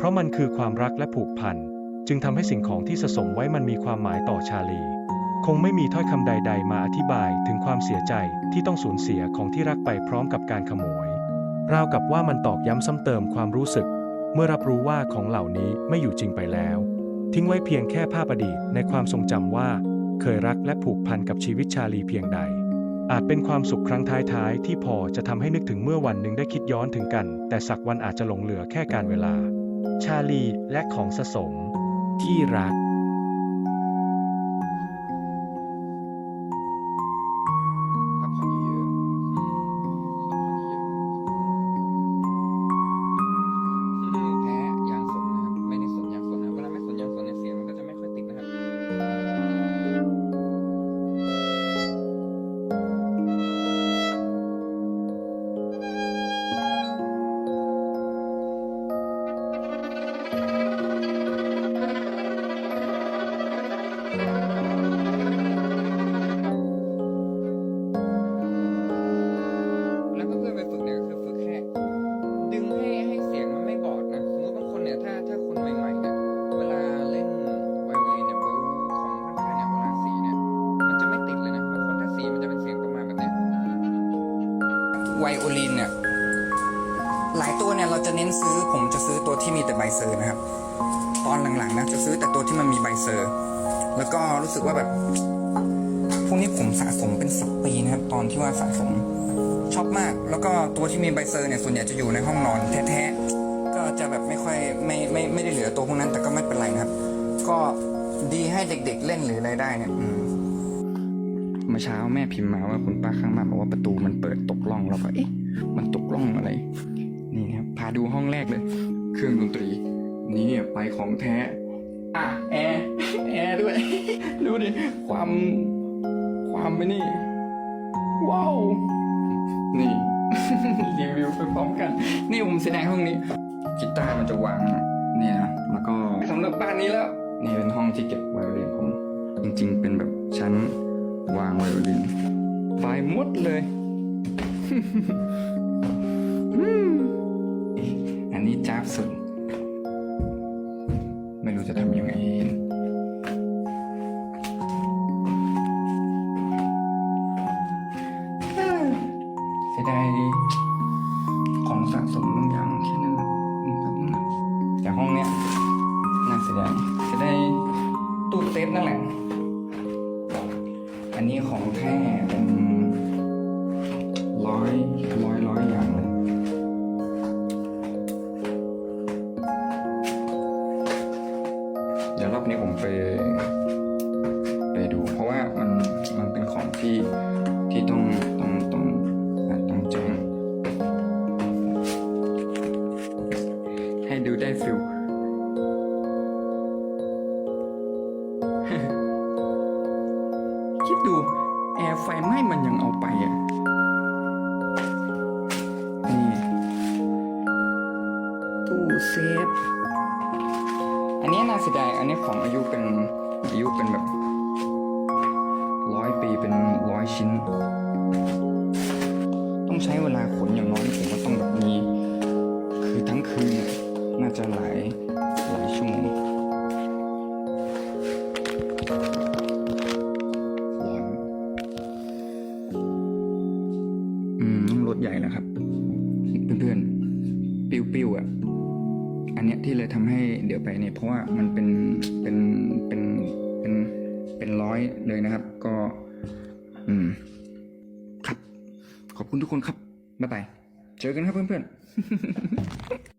เพราะมันคือความรักและผูกพัน จึงทำให้สิ่งของที่สะสมไว้มันมีความหมายต่อชาลี คงไม่มีถ้อยคำใด ๆ มาอธิบายถึงความเสียใจที่ต้องสูญเสียของที่รักไปพร้อมกับการขโมย ราวกับว่ามันตอกย้ำซ้ำเติมความรู้สึก เมื่อรับรู้ว่าของเหล่านี้ไม่อยู่จริงไปแล้ว ทิ้งไว้เพียงแค่ภาพอดีตในความทรงจำว่า เคยรักและผูกพันกับชีวิตชาลีเพียงใดอาจเป็นความสุขครั้งท้ายๆ ที่พอจะทำให้นึกถึงเมื่อวันหนึ่งได้คิดย้อนถึงกัน แต่สักวันอาจจะหลงเหลือแค่การเวลา ชาลีและของสะสม ที่รัก โอลินเนี่ยหลายตัวเนี่ยเราจะเน้นซื้อผมจะซื้อตัวที่มีแต่ใบเซอร์นะครับ ตอนหลังๆนะจะซื้อแต่ตัวที่มันมีใบเซอร์ แล้วก็รู้สึกว่าแบบพวกนี้ผมสะสมเป็นสิบปีนะครับ ตอนที่ว่าสะสมชอบมาก แล้วก็ตัวที่มีใบเซอร์เนี่ยส่วนใหญ่จะอยู่ในห้องนอนแท้ๆก็จะแบบไม่ค่อยไม่ไม่ไม่ได้เหลือตัวพวกนั้น แต่ก็ไม่เป็นไรนะครับ ก็ดีให้เด็กๆเล่นหรืออะไรได้เนี่ยอืม เมื่อเช้าแม่พิมพ์มาว่าคุณป้าข้างบ้านบอกว่าประตูมันเปิดตกล่องเราก็เอ๊ะ มันตกล่องอะไร นี่นะครับพาดูห้องแรกเลย เครื่องดนตรี นี่ไปของแท้อะแอร์แอร์ด้วยดูดิความความไม่นี่ ว้าว นี่ รีวิวไปพร้อมกัน นี่ผมแสดงห้องนี้กีตาร์มันจะวางเนี่ยนะแล้วก็สำหรับบ้านนี้แล้ว นี่เป็นห้องที่เก็บไวโอลินผมจริงๆเป็นแบบชั้น วางไวโอลินไฟหมดเลย อันนี้จ้าบสุด ไม่รู้จะทำยังไงให้เสียดายของสะสมบางอย่างแค่นั้นนะครับนะแต่ห้องเนี้ยน่าเสียดายเสียดายตู้เซฟนั่นแหละ อันนี้ของแท้เป็นร้อยร้อยร้อยอย่างเลยเดี๋ยวรอบนี้ผมไปไปดู เพราะว่ามันมันเป็นของที่ที่ต้องต้องต้องต้องจ้งให้ดูได้ฟิล คิดดู แอร์ไฟไหม้มันยังเอาไปอะนี่ตู้เซฟ อันนี้น่าเสียดายอันนี้ของอายุเป็นอายุเป็นแบบร้อยปีเป็นร้อยชิ้น ต้องใช้เวลา อะอันเนี้ยที่เลยทำให้เดี๋ยวไปเนี่ยเพราะว่ามันเป็นเป็นเป็นเป็นเป็นร้อยเลยนะครับ ก็ อืม ครับ ขอบคุณทุกคนครับบ๊ายบายเจอกันครับเพื่อนๆ